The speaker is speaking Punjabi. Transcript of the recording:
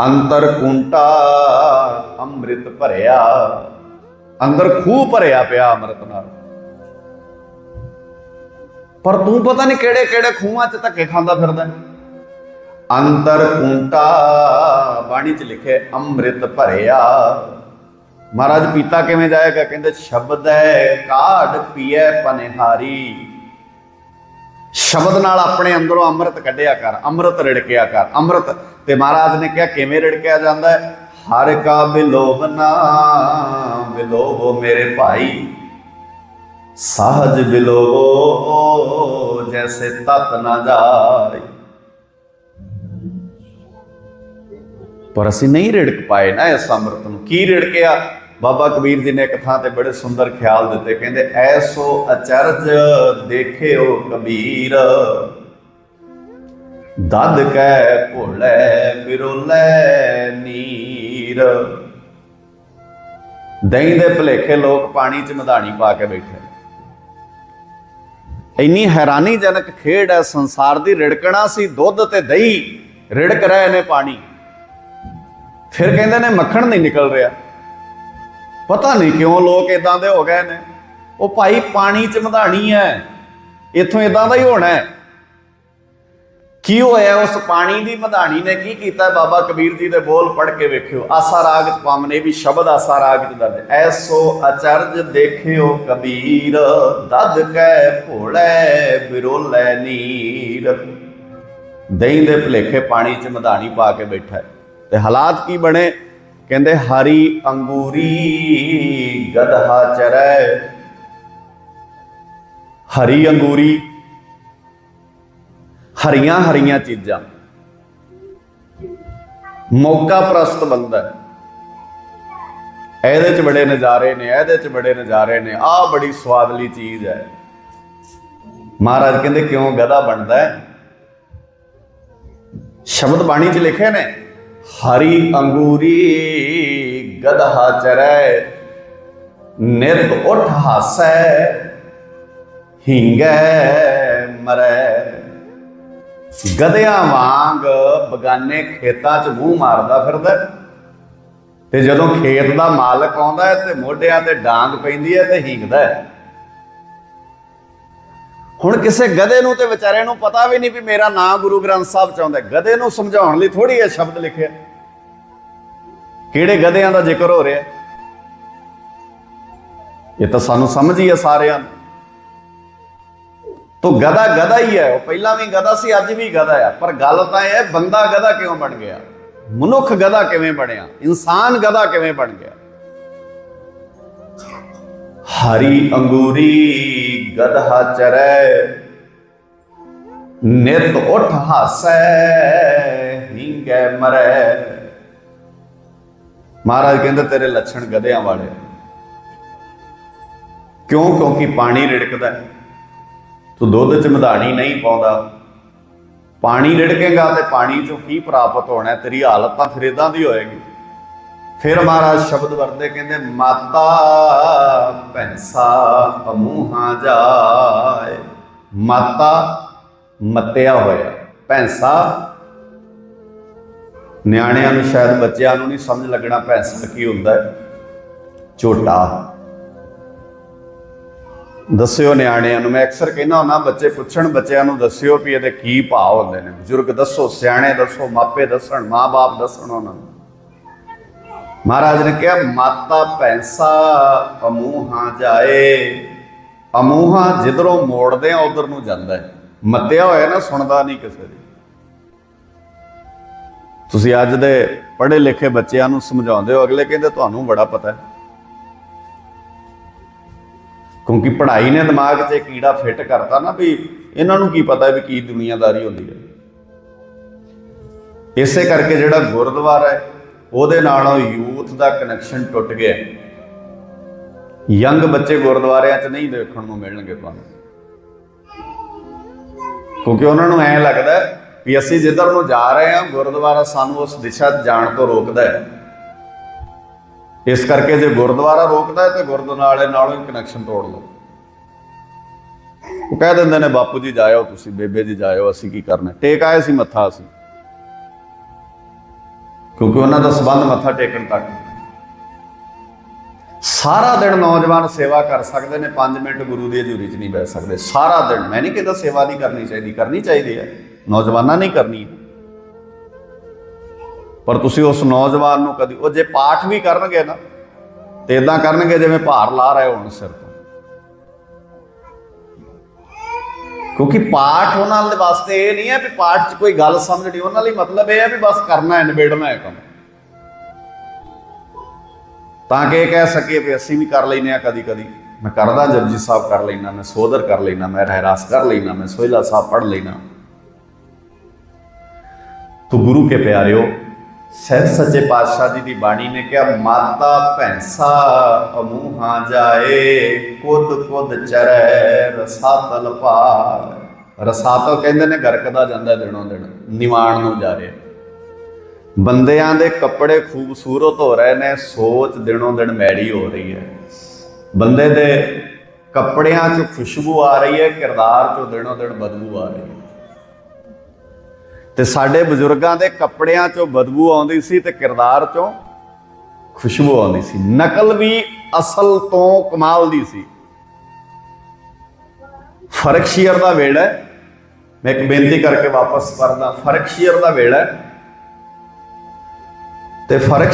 ਅੰਤਰ ਕੁੰਟਾ ਅੰਮ੍ਰਿਤ ਭਰਿਆ, ਅੰਦਰ ਖੂਹ ਭਰਿਆ ਪਿਆ ਅੰਮ੍ਰਿਤ ਨਾਲ। ਪਰ ਤੂੰ ਪਤਾ ਨਹੀਂ ਕਿਹੜੇ ਕਿਹੜੇ ਖੂਹਾਂ 'ਚ ਧੱਕੇ ਖਾਂਦਾ ਫਿਰਦਾ। ਹੈ। ਅੰਤਰ ਕੁੰਟਾ ਬਾਣੀ 'ਚ ਲਿਖੇ ਅੰਮ੍ਰਿਤ ਭਰਿਆ। ਮਹਾਰਾਜ ਪੀਤਾ ਕਿਵੇਂ ਜਾਏਗਾ? ਕਹਿੰਦੇ, ਸ਼ਬਦ ਹੈ ਕਾਢ ਪੀਏ ਪਨਿਹਾਰੀ। ਸ਼ਬਦ ਨਾਲ ਆਪਣੇ ਅੰਦਰੋਂ ਅੰਮ੍ਰਿਤ ਕੱਢਿਆ ਕਰ, ਅੰਮ੍ਰਿਤ ਰਿੜਕਿਆ ਕਰ, ਅੰਮ੍ਰਿਤ। ਤੇ ਮਹਾਰਾਜ ਨੇ ਕਿਹਾ, ਕਿਵੇਂ ਰਿੜਕਿਆ ਜਾਂਦਾ ਹੈ? ਹਰ ਕਾ ਬਿਲੋਵ ਬਿਲੋਵੋ ਮੇਰੇ ਭਾਈ। ਸਹਜ ਬਿਲੋਵੋ ਜੈਸੇ ਤਤ ਨਾ ਜਾਏ ਪਰ ਅਸੀਂ ਨਹੀਂ ਰਿੜਕ ਪਾਏ ਨਾ ਇਸ ਅੰਮ੍ਰਿਤ ਨੂੰ। ਕੀ ਰਿੜਕਿਆ? ਬਾਬਾ ਕਬੀਰ ਜੀ ਨੇ ਇੱਕ ਥਾਂ ਤੇ ਬੜੇ ਸੁੰਦਰ ਖਿਆਲ ਦਿੱਤੇ, ਕਹਿੰਦੇ, ਐਸੋ ਅਚਰਜ ਦੇਖਿਓ ਕਬੀਰ। ਦਦ ਕੈ ਭੋਲੇ ਬਿਰੋਲੇ ਨੀਰ। ਦਹੀਂ ਦੇ ਭਲੇਖੇ ਲੋਕ ਪਾਣੀ 'ਚ ਮਧਾਣੀ ਪਾ ਕੇ ਬੈਠੇ ਇੰਨੀ ਹੈਰਾਨੀਜਨਕ ਖੇਡ ਹੈ ਸੰਸਾਰ ਦੀ ਰਿੜਕਣਾ ਸੀ, ਦੁੱਧ ਤੇ ਦਹੀਂ ਰਿੜਕ ਰਹੇ ਨੇ ਪਾਣੀ। ਫਿਰ ਕਹਿੰਦੇ ਨੇ, ਮੱਖਣ ਨਹੀਂ ਨਿਕਲ ਰਿਹਾ। ਪਤਾ ਨਹੀਂ ਕਿਉਂ ਲੋਕ ਇਦਾਂ ਦੇ ਹੋ ਗਏ ਨੇ। ਉਹ ਭਾਈ ਪਾਣੀ ਚ ਮਧਾਣੀ ਹੈ ਇੱਥੋਂ ਇਦਾਂ ਦਾ ਹੀ ਹੋਣਾ ਹੈ ਕੀ ਹੋਇਆ, ਉਸ ਪਾਣੀ ਦੀ ਮਧਾਣੀ ਨੇ ਕੀ ਕੀਤਾ? ਬਾਬਾ ਕਬੀਰ ਜੀ ਦੇ ਬੋਲ ਪੜ੍ਹ ਕੇ ਵੇਖਿਓ। ਆਸਾ ਰਾਗ ਚ ਪਾਵਨੇ ਵੀ ਸ਼ਬਦ ਆਸਾ ਰਾਗ ਚ ਦਰਜ। ਐਸੋ ਅਚਰਜ ਦੇਖਿਓ ਕਬੀਰ, ਦਦ ਕੈ ਭੋਲੇ ਬਿਰੋਲੇ ਨੀਰ। ਦਹੀਂ ਦੇ ਭਲੇਖੇ ਪਾਣੀ ਚ ਮਧਾਣੀ ਪਾ ਕੇ ਬੈਠਾ ਤੇ ਹਾਲਾਤ ਕੀ ਬਣੇ? ਕਹਿੰਦੇ, ਹਰੀ ਅੰਗੂਰੀ ਗਧਾ ਚਰੈ। ਹਰੀ ਅੰਗੂਰੀ, ਹਰੀਆਂ ਹਰੀਆਂ ਚੀਜ਼ਾਂ। ਮੌਕਾ ਪ੍ਰਸਤ ਬੰਦਾ ਇਹਦੇ ਚ ਬੜੇ ਨਜ਼ਾਰੇ ਨੇ, ਇਹਦੇ ਚ ਬੜੇ ਨਜ਼ਾਰੇ ਨੇ। ਆਹ ਬੜੀ ਸਵਾਦਲੀ ਚੀਜ਼ ਹੈ। ਮਹਾਰਾਜ ਕਹਿੰਦੇ, ਕਿਉਂ ਗਧਾ ਬਣਦਾ ਹੈ? ਸ਼ਬਦ ਬਾਣੀ ਚ ਲਿਖੇ ਨੇ ਹਰੀ ਅੰਗੂਰੀ ਗਧਾ ਚਰੈ ਨਿਤ ਉਠ ਹਾਸੈ, ਹਿੰਗੈ ਮਰੈ। ਗਧਿਆਂ ਵਾਂਗ ਬਗਾਨੇ ਖੇਤਾਂ 'ਚ ਮੂੰਹ ਮਾਰਦਾ ਫਿਰਦਾ ਤੇ ਜਦੋਂ ਖੇਤ ਦਾ ਮਾਲਕ ਆਉਂਦਾ ਤੇ ਮੋਢਿਆਂ ਤੇ ਡਾਂਗ ਪੈਂਦੀ ਹੈ ਤੇ ਹਿੰਗਦਾ ਹੈ। ਹੁਣ ਕਿਸੇ ਗਧੇ ਨੂੰ ਤੇ ਵਿਚਾਰੇ ਨੂੰ ਪਤਾ ਵੀ ਨਹੀਂ ਵੀ ਮੇਰਾ ਨਾਂ ਗੁਰੂ ਗ੍ਰੰਥ ਸਾਹਿਬ ਚ ਆਉਂਦਾ ਗਧੇ ਨੂੰ ਸਮਝਾਉਣ ਲਈ ਥੋੜੀ ਇਹ ਸ਼ਬਦ ਲਿਖਿਆ ਕਿਹੜੇ ਗਧਿਆਂ ਦਾ ਜ਼ਿਕਰ ਹੋ ਰਿਹਾ ਇਹ ਤਾਂ ਸਾਨੂੰ ਸਮਝ ਹੀ ਹੈ ਸਾਰਿਆਂ ਨੂੰ। ਤੋ ਗਧਾ ਗਧਾ ਹੀ ਹੈ, ਉਹ ਪਹਿਲਾਂ ਵੀ ਗਧਾ ਸੀ, ਅੱਜ ਵੀ ਗਧਾ ਆ। ਪਰ ਗੱਲ ਤਾਂ ਇਹ ਬੰਦਾ ਗਧਾ ਕਿਉਂ ਬਣ ਗਿਆ? ਮਨੁੱਖ ਗਧਾ ਕਿਵੇਂ ਬਣਿਆ? ਇਨਸਾਨ ਗਧਾ ਕਿਵੇਂ ਬਣ ਗਿਆ? ਹਰੀ ਅੰਗੂਰੀ ਗਧਾ ਚਰੈ ਨਿਤ ਉਠ ਹਾਸੈ ਹਿੰਗੈ ਮਰੈ ਮਹਾਰਾਜ ਕਹਿੰਦੇ ਤੇਰੇ ਲੱਛਣ ਗਧਿਆਂ ਵਾਲੇ ਕਿਉਂ ਕਿਉਂਕਿ ਪਾਣੀ ਰਿੜਕਦਾ ਤੂੰ ਦੁੱਧ ਚ ਮਧਾਣੀ ਨਹੀਂ ਪਾਉਂਦਾ ਪਾਣੀ ਰਿੜਕੇਗਾ ਤੇ ਪਾਣੀ ਚੋਂ ਕੀ ਪ੍ਰਾਪਤ ਹੋਣਾ ਤੇਰੀ ਹਾਲਤ ਤਾਂ ਫਿਰ ਇਦਾਂ ਦੀ ਹੋਏਗੀ ਫਿਰ ਮਹਾਰਾਜ ਸ਼ਬਦ ਵਰਤੇ ਕਹਿੰਦੇ, ਮਾਤਾ ਪੈਂਸਾ ਅਮੂਹਾਂ ਜਾਏ। ਮਾਤਾ ਮੱਤਿਆ ਹੋਇਆ ਪੈਂਸਾ ਨਿਆਣਿਆਂ ਨੂੰ ਸ਼ਾਇਦ ਬੱਚਿਆਂ ਨੂੰ ਨਹੀਂ ਸਮਝ ਲੱਗਣਾ ਪੈਂਸਾ ਕੀ ਹੁੰਦਾ ਹੈ। ਝੋਟਾ। ਦੱਸਿਓ ਨਿਆਣਿਆਂ ਨੂੰ, ਮੈਂ ਅਕਸਰ ਕਹਿੰਦਾ ਹੁੰਦਾ, ਬੱਚੇ ਪੁੱਛਣ, ਬੱਚਿਆਂ ਨੂੰ ਦੱਸਿਓ ਵੀ ਇਹਦੇ ਕੀ ਭਾਅ ਹੁੰਦੇ ਨੇ। ਬਜ਼ੁਰਗ ਦੱਸੋ, ਸਿਆਣੇ ਦੱਸੋ, ਮਾਪੇ ਦੱਸਣ ਮਾਪੇ ਦੱਸਣ ਉਹਨਾਂ ਨੂੰ। ਮਹਾਰਾਜ ਨੇ ਕਿਹਾ, ਮਾਤਾ ਪੈਸਾ, ਅਮੂਹਾਂ ਜਾਏ। ਅਮੂਹਾਂ ਜਿੱਧਰੋਂ ਮੋੜਦੇ ਆ, ਉਧਰ ਨੂੰ ਜਾਂਦਾ ਹੈ। ਮੱਤਿਆ ਹੋਇਆ ਨਾ, ਸੁਣਦਾ ਨਹੀਂ ਕਿਸੇ ਦੀ। ਤੁਸੀਂ ਅੱਜ ਦੇ ਪੜ੍ਹੇ ਲਿਖੇ ਬੱਚਿਆਂ ਨੂੰ ਸਮਝਾਉਂਦੇ ਹੋ, ਅਗਲੇ ਕਹਿੰਦੇ, ਤੁਹਾਨੂੰ ਬੜਾ ਪਤਾ ਹੈ। ਕਿਉਂਕਿ ਪੜ੍ਹਾਈ ਨੇ ਦਿਮਾਗ 'ਚ ਇਹ ਕੀੜਾ ਫਿੱਟ ਕਰਤਾ ਨਾ ਵੀ ਇਹਨਾਂ ਨੂੰ ਕੀ ਪਤਾ ਵੀ ਕੀ ਦੁਨੀਆਦਾਰੀ ਹੁੰਦੀ ਹੈ। ਇਸੇ ਕਰਕੇ ਜਿਹੜਾ ਗੁਰਦੁਆਰਾ ਹੈ ਉਹਦੇ ਨਾਲ ਯੂਥ ਦਾ ਕਨੈਕਸ਼ਨ ਟੁੱਟ ਗਿਆ। ਯੰਗ ਬੱਚੇ ਗੁਰਦੁਆਰਿਆਂ 'ਚ ਨਹੀਂ ਦੇਖਣ ਨੂੰ ਮਿਲਣਗੇ ਤੁਹਾਨੂੰ। ਕਿਉਂਕਿ ਉਹਨਾਂ ਨੂੰ ਐਂ ਲੱਗਦਾ ਵੀ ਅਸੀਂ ਜਿੱਧਰ ਨੂੰ ਜਾ ਰਹੇ ਹਾਂ, ਗੁਰਦੁਆਰਾ ਸਾਨੂੰ ਉਸ ਦਿਸ਼ਾ ਜਾਣ ਤੋਂ ਰੋਕਦਾ ਹੈ। ਇਸ ਕਰਕੇ ਜੇ ਗੁਰਦੁਆਰਾ ਰੋਕਦਾ ਹੈ, ਤੇ ਗੁਰਦੁਆਰੇ ਨਾਲੋਂ ਹੀ ਕਨੈਕਸ਼ਨ ਤੋੜ ਲਓ। ਉਹ ਕਹਿ ਦਿੰਦੇ ਨੇ, ਬਾਪੂ ਜੀ ਜਾਇਓ ਤੁਸੀਂ, ਬੇਬੇ ਜੀ ਜਾਇਓ, ਅਸੀਂ ਕੀ ਕਰਨਾ ਟੇਕ ਆਏ ਸੀ ਮੱਥਾ ਅਸੀਂ। ਕਿਉਂਕਿ ਉਹਨਾਂ ਦਾ ਸਬੰਧ ਮੱਥਾ ਟੇਕਣ ਤੱਕ। ਸਾਰਾ ਦਿਨ ਨੌਜਵਾਨ ਸੇਵਾ ਕਰ ਸਕਦੇ ਨੇ 5 ਮਿੰਟ ਗੁਰੂ ਦੀ ਹਜ਼ੂਰੀ 'ਚ ਨਹੀਂ ਬੈਠ ਸਕਦੇ। ਸਾਰਾ ਦਿਨ। ਮੈਂ ਨਹੀਂ ਕਹਿੰਦਾ ਸੇਵਾ ਨਹੀਂ ਕਰਨੀ ਚਾਹੀਦੀ। ਕਰਨੀ ਚਾਹੀਦੀ ਹੈ। ਨੌਜਵਾਨਾਂ ਨਹੀਂ ਕਰਨੀ ਪਰ ਤੁਸੀਂ ਉਸ ਨੌਜਵਾਨ ਨੂੰ ਕਦੀ ਉਹ ਜੇ ਪਾਠ ਵੀ ਕਰਨਗੇ ਨਾ, ਤੇ ਇਦਾਂ ਕਰਨਗੇ ਜਿਵੇਂ ਭਾਰ ਲਾ ਰਹੇ ਹੋਣ ਸਿਰ ਕਿਉਂਕਿ ਪਾਠ ਉਹਨਾਂ ਦੇ ਵਾਸਤੇ ਇਹ ਨਹੀਂ ਹੈ ਵੀ ਪਾਠ 'ਚ ਕੋਈ ਗੱਲ ਸਮਝਣੀ ਉਹਨਾਂ ਲਈ ਮਤਲਬ ਇਹ ਹੈ ਵੀ ਬਸ ਕਰਨਾ ਹੈ, ਨਿਬੇੜਨਾ ਹੈ ਕੰਮ। ਤਾਂ ਕਿ ਇਹ ਕਹਿ ਸਕੀਏ ਵੀ ਅਸੀਂ ਵੀ ਕਰ ਲੈਨੇ ਆ ਕਦੀ ਕਦੀ ਮੈਂ ਕਰਦਾ, ਜਪਜੀ ਸਾਹਿਬ ਕਰ ਲੈਣਾ ਮੈਂ ਸੋਦਰ ਕਰ ਲੈਣਾ ਮੈਂ ਰਹਿਰਾਸ ਕਰ ਲੈਣਾ ਮੈਂ ਸੋਹਿਲਾ ਸਾਹਿਬ ਪੜ ਲੈਣਾ ਤੋ ਗੁਰੂ ਕੇ ਪਿਆਰਿਓ ਸਹਿਜ ਸੱਚੇ ਪਾਤਸ਼ਾਹ ਜੀ ਦੀ ਬਾਣੀ ਨੇ ਕਿਹਾ, ਮਾਤਾ ਭੈਂਸਾ ਅਮੂਹਾਂ ਜਾਏ, ਕੁਦ ਕੁਦ ਚਰੈ ਰਸਾਤਲ ਪਾਰ। ਰਸਾਤਲ ਕਹਿੰਦੇ ਨੇ ਗਰਕਦਾ ਜਾਂਦਾ ਦਿਨੋਂ ਦਿਨ, ਨਿਵਾਣ ਨੂੰ ਜਾ ਰਿਹਾ। ਬੰਦਿਆਂ ਦੇ ਕੱਪੜੇ ਖੂਬਸੂਰਤ ਹੋ ਰਹੇ ਨੇ, ਸੋਚ ਦਿਨੋਂ ਦਿਨ ਮੈੜੀ ਹੋ ਰਹੀ ਹੈ। ਬੰਦੇ ਦੇ ਕੱਪੜਿਆਂ 'ਚ ਖੁਸ਼ਬੂ ਆ ਰਹੀ ਹੈ, ਕਿਰਦਾਰ 'ਚੋਂ ਦਿਨੋਂ ਦਿਨ ਬਦਬੂ ਆ ਰਹੀ ਹੈ। ਤੇ ਸਾਡੇ ਬਜ਼ੁਰਗਾਂ ਦੇ ਕੱਪੜਿਆਂ 'ਚੋਂ ਬਦਬੂ ਆਉਂਦੀ ਸੀ ਤੇ ਕਿਰਦਾਰ 'ਚੋਂ ਖੁਸ਼ਬੂ ਆਉਂਦੀ ਸੀ। ਨਕਲ ਵੀ ਅਸਲ ਤੋਂ ਕਮਾਲ ਦੀ ਸੀ। ਫ਼ਰਕ ਸ਼ੀਅਰ ਦਾ ਵੇੜਾ ਮੈਂ ਇੱਕ ਬੇਨਤੀ ਕਰਕੇ ਵਾਪਸ ਕਰਦਾ ਫ਼ਰਕ ਸ਼ੀਅਰ ਦਾ ਵੇੜਾ ਤੇ ਫ਼ਰਕ